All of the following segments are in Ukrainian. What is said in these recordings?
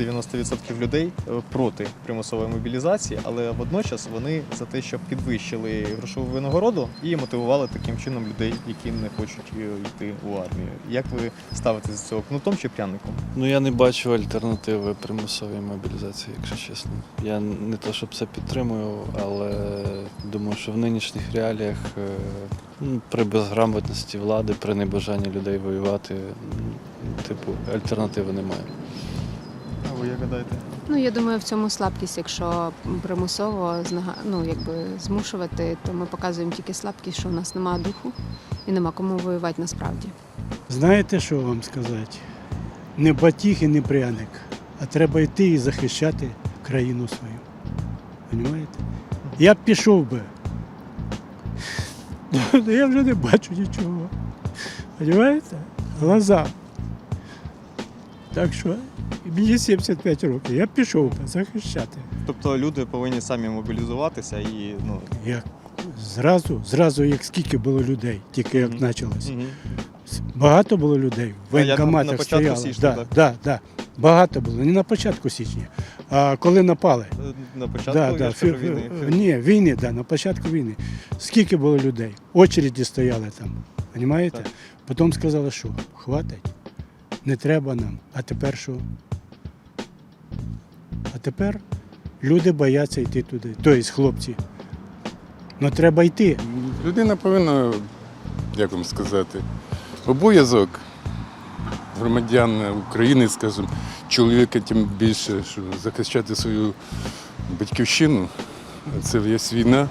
90% людей е, проти примусової мобілізації, але водночас вони за те, щоб підвищили грошову винагороду і мотивували таким чином людей, які не хочуть е, йти у армію. Як ви ставитесь до цього кнутом чи пряником? Ну я не бачу альтернативи примусовій мобілізації, якщо чесно. Я не то, щоб це підтримую, але думаю, що в нинішніх реаліях е, ну, при безграмотності влади, при небажанні людей воювати, типу, альтернативи немає. Ви як гадаєте? Ну, я думаю, в цьому слабкість, якщо примусово ну, якби змушувати, то ми показуємо тільки слабкість, що в нас немає духу і нема кому воювати насправді. Знаєте, що вам сказати? Не батіг і не пряник, а треба йти і захищати країну свою. Понімаєте? Я б пішов би. Я вже не бачу нічого. Понімаєте? Глаза. Так що мені 75 років, я пішов захищати. Тобто люди повинні самі мобілізуватися і ну Як зразу, зразу, як скільки було людей, тільки як почалось. мгм. Багато було людей. В А, як на- на воєнкоматах початку січня, да, так? да, да. Багато було. Не на початку січня, а коли напали. Е, на початку Да, я да. ж кажу, фі- війни. фі- Ні, війни, да, на початку війни. Скільки було людей? Очереді стояли там. Понімаєте? Так. Потім сказали, що хватить, не треба нам. А тепер що? А тепер люди бояться йти туди. Тобто хлопці. Ну треба йти. Людина повинна, як вам сказати, обов'язок громадян України, скажімо, чоловіка тим більше, що захищати свою батьківщину. Це є війна.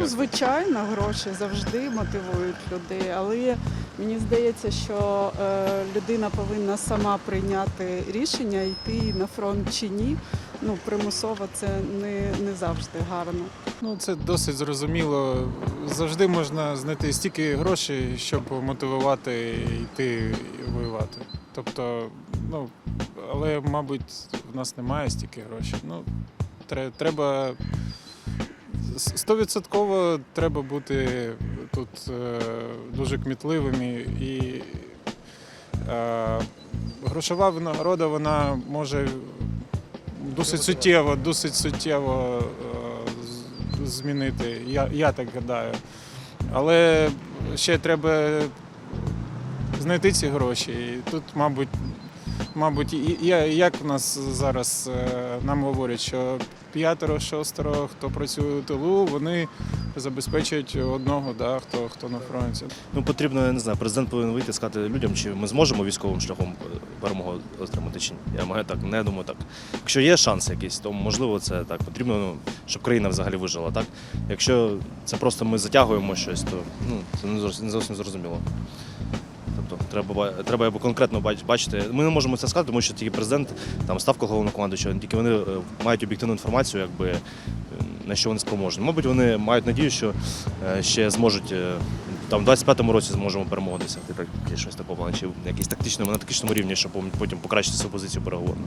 Ну, звичайно, гроші завжди мотивують людей, але мені здається, що е, людина повинна сама прийняти рішення, йти на фронт чи ні. Ну, примусово це не, не завжди гарно. Ну, це досить зрозуміло. Завжди можна знайти стільки грошей, щоб мотивувати йти воювати. Тобто, ну, але, мабуть, в нас немає стільки грошей. Ну, тре- треба стовідсотково треба бути тут е, дуже кмітливими і е, грошова винагорода вона може досить суттєво, досить суттєво е, змінити. Я, я так гадаю. Але ще треба знайти ці гроші. І тут, мабуть, мабуть, як в нас зараз е, нам говорять, що п'ятеро, шостеро, хто працює у тилу, вони забезпечують одного, да, хто, хто на фронті. Ну потрібно, я не знаю, президент повинен вийти і сказати людям, чи ми зможемо військовим шляхом перемогу отримати чи ні. Я маю так, не думаю так. Якщо є шанс якийсь, то можливо це так. Потрібно, ну, щоб країна взагалі вижила. Так? Якщо це просто ми затягуємо щось, то ну, це не зовсім зрозуміло. Тобто треба, треба конкретно бачити. Ми не можемо це сказати, тому що тільки президент, там ставка головного командуючого, тільки вони е, мають об'єктивну інформацію, якби е, на що вони спроможні. Мабуть, вони мають надію, що е, ще зможуть там в 25-му році зможемо перемогу досягти, так, щось такого чи якийсь тактичному на тактичному рівні, щоб потім покращити свою позицію переговорну.